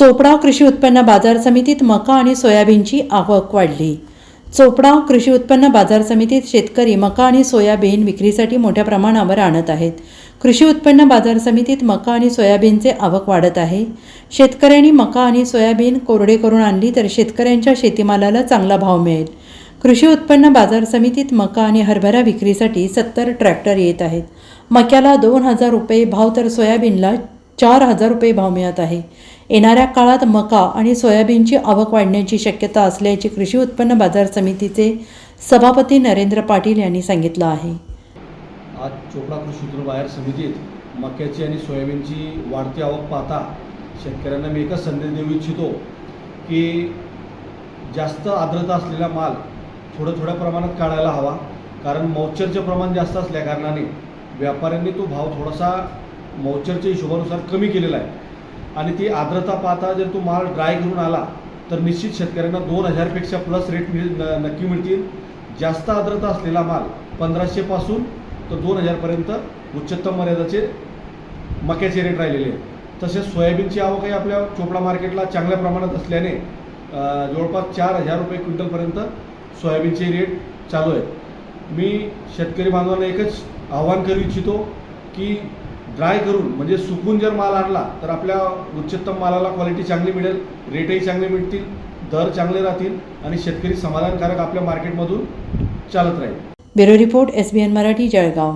चोपडा कृषी उत्पन्न बाजार समितीत मका आणि सोयाबीनची आवक वाढली. चोपडा कृषी उत्पन्न बाजार समितीत शेतकरी मका आणि सोयाबीन विक्रीसाठी मोठ्या प्रमाणावर आणत आहेत. कृषी उत्पन्न बाजार समितीत मका आणि सोयाबीनचे आवक वाढत आहे. शेतकऱ्यांनी मका आणि सोयाबीन कोरडे करून आणली तर शेतकऱ्यांच्या शेतीमालाला चांगला भाव मिळेल. कृषी उत्पन्न बाजार समितीत मका आणि हरभरा विक्रीसाठी सत्तर ट्रॅक्टर येत आहेत. मक्याला दोन हजार रुपये भाव तर सोयाबीनला चार हजार रुपये भाव मिळत आहे. येणाऱ्या काळात मका आणि सोयाबीनची आवक वाढण्याची शक्यता असल्याचे कृषी उत्पन्न बाजार समितीचे सभापती नरेंद्र पाटील यांनी सांगितलं आहे. आज चोपडा कृषी उत्पन्न बाजार समितीत मक्याची आणि सोयाबीनची वाढती आवक पाहता शेतकऱ्यांना मी एकच संदेश देऊ इच्छितो की जास्त आर्द्रता असलेला माल थोडं थोड्या प्रमाणात काढायला हवा. कारण मौचरचे प्रमाण जास्त असल्या कारणाने व्यापाऱ्यांनी तो भाव थोडासा मौचरच्या हिशोबानुसार कमी केलेला आहे. आणि ती आर्द्रता पाहता जर तो माल ड्राय करून आला तर निश्चित शेतकऱ्यांना दोन हजारपेक्षा प्लस रेट मिळ न- नक्की मिळतील. जास्त आर्द्रता असलेला माल पंधराशेपासून तर दोन हजारपर्यंत उच्चतम मर्यादाचे मक्याचे रेट राहिलेले आहेत. तसेच सोयाबीनची आवकही आपल्या चोपडा मार्केटला चांगल्या प्रमाणात असल्याने जवळपास चार हजार रुपये क्विंटलपर्यंत सोयाबीनचे रेट चालू आहेत. मी शेतकरी बांधवांना एकच आवाहन करू इच्छितो की ड्राय करून म्हणजे सुकून जर माल आणला तर आपल्या उच्चतम मालाला क्वालिटी चांगली मिळेल रेटही चांगले मिळतील दर चांगले राहतील आणि शेतकरी समाधानकारक आपल्या मार्केटमधून चालत राहील. Bureau report S B N Marathi Jalgaon.